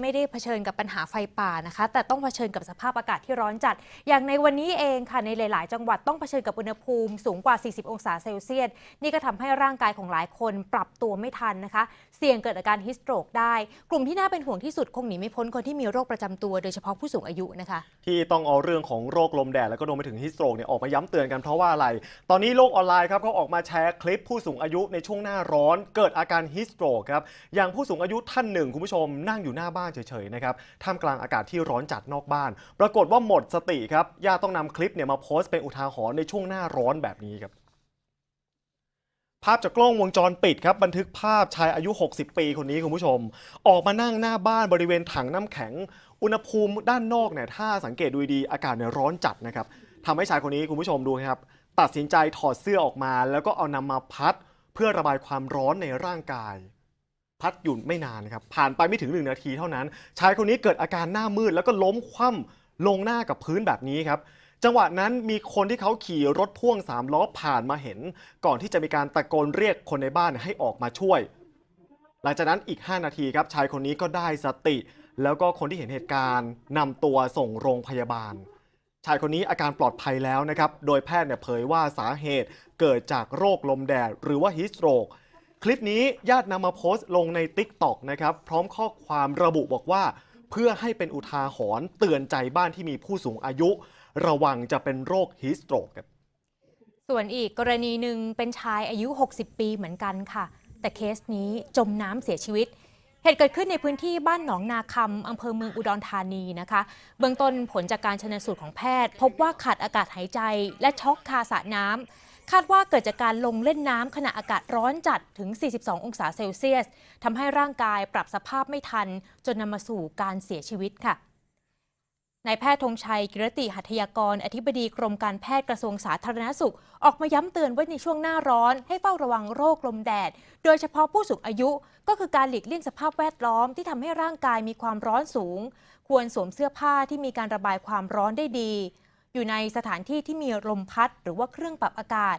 ไม่ได้เผชิญกับปัญหาไฟป่านะคะ แต่ต้องเผชิญกับสภาพอากาศที่ร้อนจัด อย่างในวันนี้เองค่ะในหลาย ๆ จังหวัดต้องเผชิญกับอุณหภูมิสูงกว่า 40 องศาเซลเซียสนี่ก็ทำให้ร่างกายของหลายคนปรับตัวไม่ทันนะคะ เสี่ยงเกิดอาการฮิสโตรกได้ กลุ่มที่น่าเป็นห่วงที่สุดคงหนีไม่พ้นคนที่มีโรคประจำตัวโดยเฉพาะผู้สูงอายุนะคะ ที่ต้องเอาเรื่องของโรคลมแดดแล้วก็รวมไปถึงฮิสโตรกเนี่ยออกมาย้ำเตือนกันเพราะว่าอะไร ตอนนี้โลกออนไลน์ครับเขาออกมาแชร์คลิปผู้สูงอายุในช่วงหน้าร้อน เกิดอาการฮิสโตรกครับอย่างผู้สูงอายุท่านหนึ่งคุณผู้ชมนั่งอยู่หน้าบ้านเฉยๆนะครับท่ามกลางอากาศที่ร้อนจัดนอกบ้าน ปรากฏว่าหมดสติครับญาต้องนำคลิปเนี่ยมาโพสต์เป็นอุทาหรณ์ในช่วงหน้าร้อนแบบนี้ครับภาพจากกล้องวงจรปิดครับบันทึกภาพชายอายุ 60 ปีคนนี้คุณผู้ชม ออกมานั่งหน้าบ้านบริเวณถังน้ำแข็ง อุณหภูมิด้านนอกเนี่ยถ้าสังเกตดูดีอากาศเนี่ยร้อนจัดนะครับทำให้ชายคนนี้คุณผู้ชมดูครับ ตัดสินใจถอดเสื้อออกมา แล้วก็เอานำมาพัด เพื่อระบายความร้อนในร่างกาย พัดอยู่ไม่นานครับ ผ่านไปไม่ถึงหนึ่งนาทีเท่านั้น ชายคนนี้เกิดอาการหน้ามืด แล้วก็ล้มคว่ำลงหน้ากับพื้นแบบนี้ครับ จังหวะนั้นมีคนที่เขาขี่รถพ่วงสามล้อผ่านมาเห็น ก่อนที่จะมีการตะโกนเรียกคนในบ้านให้ออกมาช่วย หลังจากนั้นอีก 5 นาทีครับ ชายคนนี้ก็ได้สติ แล้วก็คนที่เห็นเหตุการณ์นำตัวส่งโรงพยาบาล ชายคนนี้อาการปลอดภัยแล้วนะครับ โดยแพทย์เนี่ยเผยว่าสาเหตุเกิดจากโรคลมแดดหรือว่าฮิสโตรก คลิปนี้ญาตินำมาโพสต์ลงใน t ิ k t o k นะครับ พร้อมข้อความระบุบอกว่า เพื่อให้เป็นอุทาหรณ์เตือนใจบ้านที่มีผู้สูงอายุ ระวังจะเป็นโรคฮิสโตรกครับส่วนอีกกรณีหนึ่งเป็นชายอายุ 60 ปีเหมือนกันค่ะ แต่เคสนี้จมน้ำเสียชีวิต เหตุเกิดขึ้นในพื้นที่บ้านหนองนาคำอำเภอเมืองอุดรธานีนะคะ เบื้องต้นผลจากการชนสูตรของแพทย์ พบว่าขาดอากาศหายใจ และช็อกคาสระน้ำ คาดว่าเกิดจากการลงเล่นน้ำขณะอากาศร้อนจัดถึง 42 องศาเซลเซียสทำให้ร่างกายปรับสภาพไม่ทัน จนนำมาสู่การเสียชีวิตค่ะ นายแพทย์ธงชัยกิรติหัตถยากร อธิบดีกรมการแพทย์กระทรวงสาธารณสุข ออกมาย้ำเตือนไว้ในช่วงหน้าร้อน ให้เฝ้าระวังโรคลมแดด โดยเฉพาะผู้สูงอายุ ก็คือการหลีกเลี่ยงสภาพแวดล้อมที่ทำให้ร่างกายมีความร้อนสูง ควรสวมเสื้อผ้าที่มีการระบายความร้อนได้ดี อยู่ในสถานที่ที่มีลมพัด หรือว่าเครื่องปรับอากาศ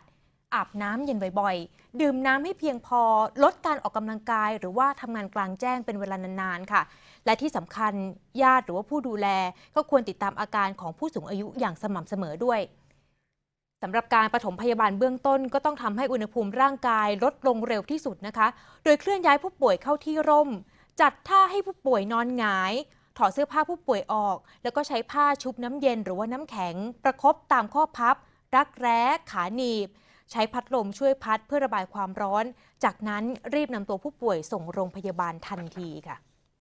อาบน้ำเย็นบ่อยๆ ดื่มน้ำให้เพียงพอ ลดการออกกำลังกาย หรือว่าทำงานกลางแจ้งเป็นเวลานานๆ ค่ะ และที่สำคัญญาติหรือว่าผู้ดูแล ก็ควรติดตามอาการของผู้สูงอายุอย่างสม่ำเสมอด้วยสำหรับการปฐมพยาบาลเบื้องต้นก็ต้องทำให้อุณหภูมิร่างกายลดลงเร็วที่สุดนะคะ โดยเคลื่อนย้ายผู้ป่วยเข้าที่ร่ม จัดท่าให้ผู้ป่วยนอนหงาย ถอดเสื้อผ้าผู้ป่วยออก แล้วก็ใช้ผ้าชุบน้ำเย็นหรือว่าน้ำแข็ง ประคบตามข้อพับ รักแร้ ขาหนีบ ใช้พัดลมช่วยพัดเพื่อระบายความร้อน จากนั้นรีบนำตัวผู้ป่วยส่งโรงพยาบาลทันทีค่ะ